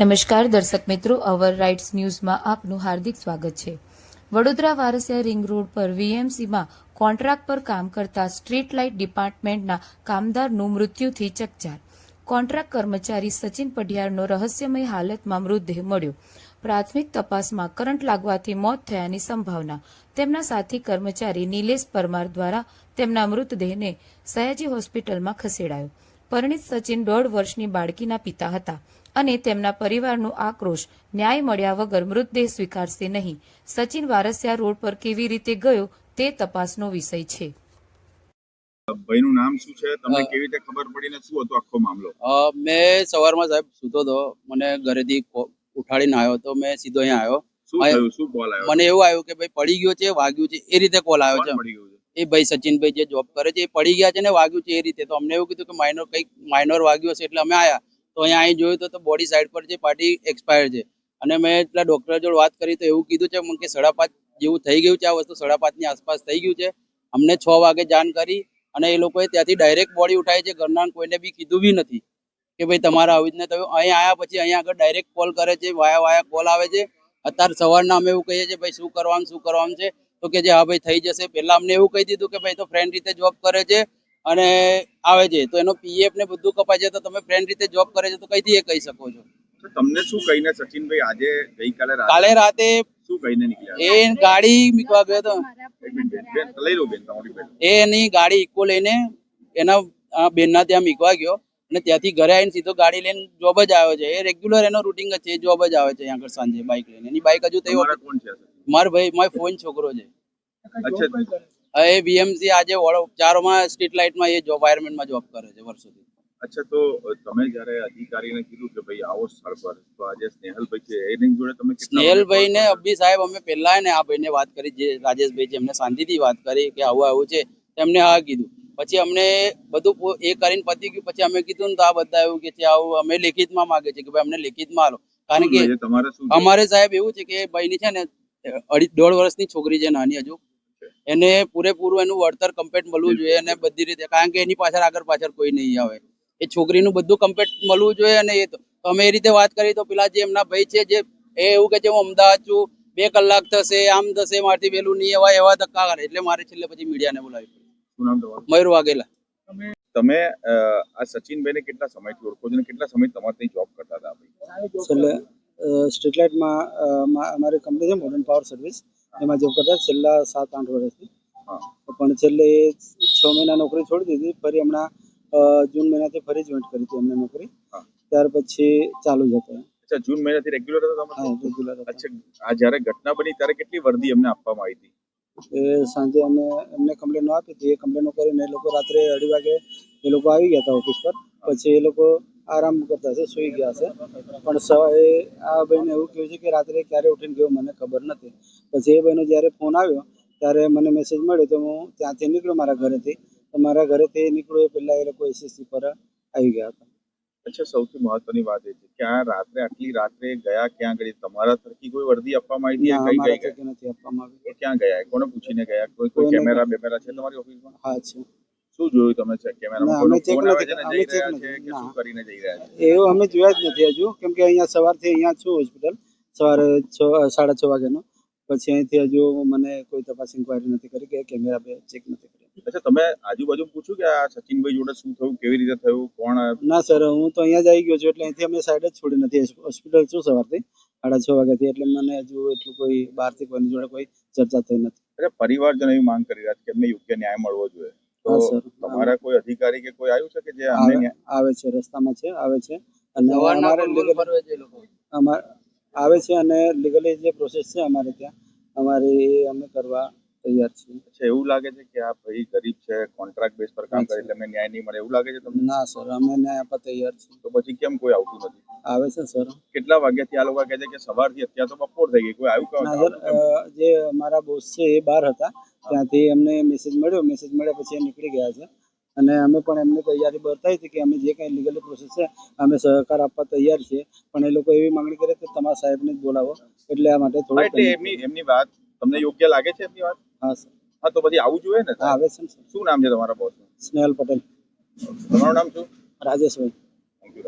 નમસ્કાર, દર્શક મિત્રો. અવર રાઇટ્સ ન્યૂઝમાં આપનું હાર્દિક સ્વાગત છે. વડોદરા વારસિયા રિંગ રોડ પર વીએમસીમાં કોન્ટ્રાક્ટ પર કામ કરતા સ્ટ્રીટ લાઇટ ડિપાર્ટમેન્ટના કામદારનું મૃત્યુથી ચકચાર. કોન્ટ્રાક્ટ કર્મચારી સચિન પઢિયારનો રહસ્યમય હાલતમાં મૃતદેહ મળ્યો. પ્રાથમિક તપાસમાં કરંટ લાગવાથી મોત થયાની સંભાવના. તેમના સાથી કર્મચારી નિલેશ પરમાર દ્વારા તેમના મૃતદેહને સયાજી હોસ્પિટલમાં ખસેડાયો. પરિણીત સચિન દોઢ વર્ષની બાળકીના પિતા હતા અને તેમના પરિવારનો આક્રોશ ન્યાય મળ્યા વગર મૃતદેહ સ્વીકારશે નહીં. સચિન વારસિયા રોડ પર કેવી રીતે ગયો તે તપાસનો વિષય છે. ભાઈનું નામ શું છે? તમને કેવી રીતે ખબર પડી શું હતો આખો મામલો? મેં સવારમાં સાહેબ સૂતો હતો મને ઘરેથી ઉઠાડીને આવ્યો તો મેં સીધો અહીંયા આવ્યો. મને એવું આવ્યું કે ભાઈ પડી ગયો છે વાગ્યું છે એ રીતે કોલ આવ્યો છે પડી ગયું છે? એ ભાઈ સચિનભાઈ જે જોબ કરે છે, એ પડી ગયા છે ને વાગ્યું છે એ રીતે. તો અમને એવું કીધું કે માઇનોર કંઈક માઇનોર વાગ્યું હશે એટલે અમે આવ્યા તો અહીંયા અહીં જોયું તો- બોડી સાઈડ પર જે પાર્ટી એક્સપાયર છે. અને મેં એટલા ડોક્ટર જોડે વાત કરી તો એવું કીધું છે, મને કે સાડા પાંચ જેવું થઈ ગયું છે આ વસ્તુ, સાડા પાંચની આસપાસ થઈ ગયું છે. અમને છ વાગે જાણ કરી અને એ લોકોએ ત્યાંથી ડાયરેક્ટ બોડી ઉઠાવી છે. ઘરના કોઈને બી કીધું બી નથી કે ભાઈ તમારે આવી રીતના થયું. અહીં આવ્યા પછી અહીંયા આગળ ડાયરેક્ટ કોલ કરે છે, વાયા વાયા કોલ આવે છે. અત્યારે સવારના અમે એવું કહીએ છીએ, ભાઈ શું કરવાનું શું કરવાનું છે? તો કે જે હા ભાઈ થઈ જશે. પહેલા અમને એવું કહી દીધું કે ભાઈ તો ફ્રેન્ડ રીતે જોબ કરે છે અને આવે છે. તો એનો પીએફ ને બધું કપાય છે તો તમે ફ્રેન્ડ રીતે જોબ કરે છે તો કઈથી એ કહી શકો છો? તમને શું કહીને સચિનભાઈ આજે ગઈકાલે કાલે રાતે શું કહીને નીકળ્યા? એ ગાડી મીકવા ગયો હતો. એક મિનિટ બેન. બેન લઈ લો બેન તમારી બેન. એ એની ગાડી ઇકો લઈને એના બેનના ત્યાં મીકવા ગયો અને ત્યાંથી ઘરે આવીને સીધો ગાડી લઈને જોબ જ આવ્યો છે. એ રેગ્યુલર એનો રૂટિંગ જ છે જોબ જ આવે છે આગળ સાંજે બાઇક લઈને. એની બાઇક હજુ તૈયાર કોણ છે? મારો ભાઈ મારો ફોન છોકરો છે. અચ્છા. એ બીએમસી આજે વડો- ચારોમાં સ્ટ્રીટ લાઇટમાં એ જોબ વાયરમેન્ટમાં જોબ કરે છે વર્ષોથી. અચ્છા તો તમે જ્યારે અધિકારીને કીધું કે ભાઈ આવો સ્થળ પર તો આજે સ્નેહલભાઈ છે એની જોડે તમે સ્નેહલભાઈ ને અબ્બી સાહેબ અમે પહેલા ને આ ભાઈને વાત કરી જે રાજેશભાઈ છે એમને શાંતિથી વાત કરી કે આવું આવું છે એમને હા કીધું. પછી અમને બધું એ કરીને પતી ગયું પછી અમે કીધું ને તો આ બધા એવું કે છે આવું અમે લેખિતમાં માગે છે કે ભાઈ અમને લેખિતમાં આલો. કારણ કે તમારે અમારે સાહેબ એવું છે કે ભાઈની છે ને અઢી દોઢ વર્ષની છોકરી છે નાની હજુ. એને પૂરેપૂરું એનું વળતર કમ્પ્લીટ મળવું જોઈએ અને બધી રીતે કારણ કે એની પાછળ આગળ પાછળ કોઈ નહીં આવે. એ છોકરીનું બધું કમ્પેટ મળવું જોઈએ અને એ તો અમે એ રીતે વાત કરી તો પેલા જે એમના ભાઈ છે જે એ એવું કે છે હું અમદાવાદ છું બે કલાક થશે આમ થશે મારથી વહેલું નહીં એવા એવા ધક્કા કરે. એટલે મારે છેલ્લે પછી મીડિયાને બોલાવી. મયુર વાઘેલા. તમે આ સચિનભાઈને કેટલા સમયથી ઓળખો છો કેટલા સમય તમારે જોબ કરતા હતા? ભાઈ છેલ્લે સ્ટ્રીટ લાઇટમાં અમારી કંપની છે મોડર્ન પાવર સર્વિસ. એમાં જોબ કરતા છેલ્લા સાત આઠ વર્ષથી. પણ છેલ્લે છ મહિના નોકરી છોડી દીધી. ફરી હમણાં જૂન મહિનાથી ફરી જોઈન્ટ કરી હતી એમને નોકરી. ત્યાર પછી ચાલુ જ હતો. અચ્છા જૂન મહિનાથી રેગ્યુલર હતા તમે રેગ્યુલર અચ્છા આ જ્યારે ઘટના બની ત્યારે કેટલી વર્દી અમને આપવામાં આવી હતી? એ સાંજે અમે એમને કમ્પ્લેનો આપી હતી. એ કમ્પ્લેનો કરીને એ લોકો રાત્રે અઢી વાગે એ લોકો આવી ગયા હતા ઓફિસ પર. પછી એ લોકો આરામ કરતા છે સૂઈ ગયા છે પણ એ આ બહેને એવું કહ્યું છે કે રાત્રે ક્યારે ઉઠીને ગયો મને ખબર નથી. પછી એ બહેનો જ્યારે ફોન આવ્યો ત્યારે મને મેસેજ મળ્યો તો હું ત્યાંથી નીકળ્યો મારા ઘરેથી. તો મારા ઘરેથી નીકળ્યો એ પહેલાં એ લોકો એસએસસી પર આવી ગયા હતા. અચ્છા સૌથી મહત્વની વાત એ છે કે આ રાત્રે આટલી રાત્રે ગયા ક્યાં ગઈ તમારા તરફી કોઈ વર્દી આપવામાં આવી હતી કઈ અમારા નથી આપવામાં આવી. ક્યાં ગયા? કોને પૂછીને ગયા? કોઈ કોઈ કેમેરા બેમેરા છે તમારી ઓફિસમાં? હા છે. શું જોયું તમે ચેક કેમેરામાં અમે કોઈનો check ફોન આવે નથી છે ને અમે જઈ રહ્યા છે કે શું કરીને જઈ રહ્યા છે? એવું અમે જોયા જ નથી હજુ. કેમ કે અહીંયા સવારથી અહીંયા છું હોસ્પિટલ સવારે છ સાડા છ વાગ્યાનો. પછી અહીંથી હજુ મને કોઈ તપાસ ઇન્કવાયરી નથી કરી કે કેમેરા બે ચેક નથી કરી અચ્છા તમે આજુબાજુ પૂછ્યું કે આ સચિનભાઈ જોડે શું થયું કેવી રીતે થયું કોણ? ના સર હું તો અહીંયા જ આવી ગયો છું એટલે અહીંથી અમે સાઈડ જ છોડી નથી હોસ્પિટલ છું સવારથી સાડા છ વાગ્યાથી એટલે મને હજુ એટલું કોઈ બહારથી કોઈની જોડે કોઈ ચર્ચા થઈ નથી. અરે પરિવારજનો એવી માંગ કરી રહ્યા છે કે એમને યોગ્ય ન્યાય મળવો જોઈએ. તો તમારા કોઈ અધિકારી કે કોઈ આવ્યું છે કે જે અમને આવે છે રસ્તામાં છે આવે છે. અને અમારે અમારે આવે છે અને લીગલી જે પ્રોસેસ છે અમારે ત્યાં અમારે અમે કરવા તૈયાર છીએ. અચ્છા એવું લાગે છે કે આ ભાઈ ગરીબ છે કોન્ટ્રાક્ટ બેઝ પર કામ કરે એટલે એમને ન્યાય નહીં મળે એવું લાગે છે તમને? ના સર અમે ન્યાય આપવા તૈયાર છીએ. તો પછી કેમ કોઈ આવતું નથી? આવે છે સર. કેટલા વાગ્યાથી આ લોકો કહે છે કે સવારથી અત્યારે તો બપોર થઈ ગઈ કોઈ આવ્યું ના સર જે મારા બોસ છે એ બહાર હતા ત્યાંથી એમને મેસેજ મળ્યો. મેસેજ મળ્યા પછી એ નીકળી ગયા છે અને અમે પણ એમને તૈયારી બતાવી હતી કે અમે જે કંઈ લીગલી પ્રોસેસ છે અમે સહકાર આપવા તૈયાર છીએ. પણ એ લોકો એવી માંગણી કરે કે તમારા સાહેબને જ બોલાવો. એટલે આ માટે થોડું એટલે એમની એમની વાત તમને યોગ્ય લાગે છે એમની વાત? હા સર. હા તો પછી આવું જોઈએ ને? હા છે શું નામ છે તમારા બોસનું સ્નેહલ પટેલ. તમારું નામ શું? રાજેશભાઈ. Thank you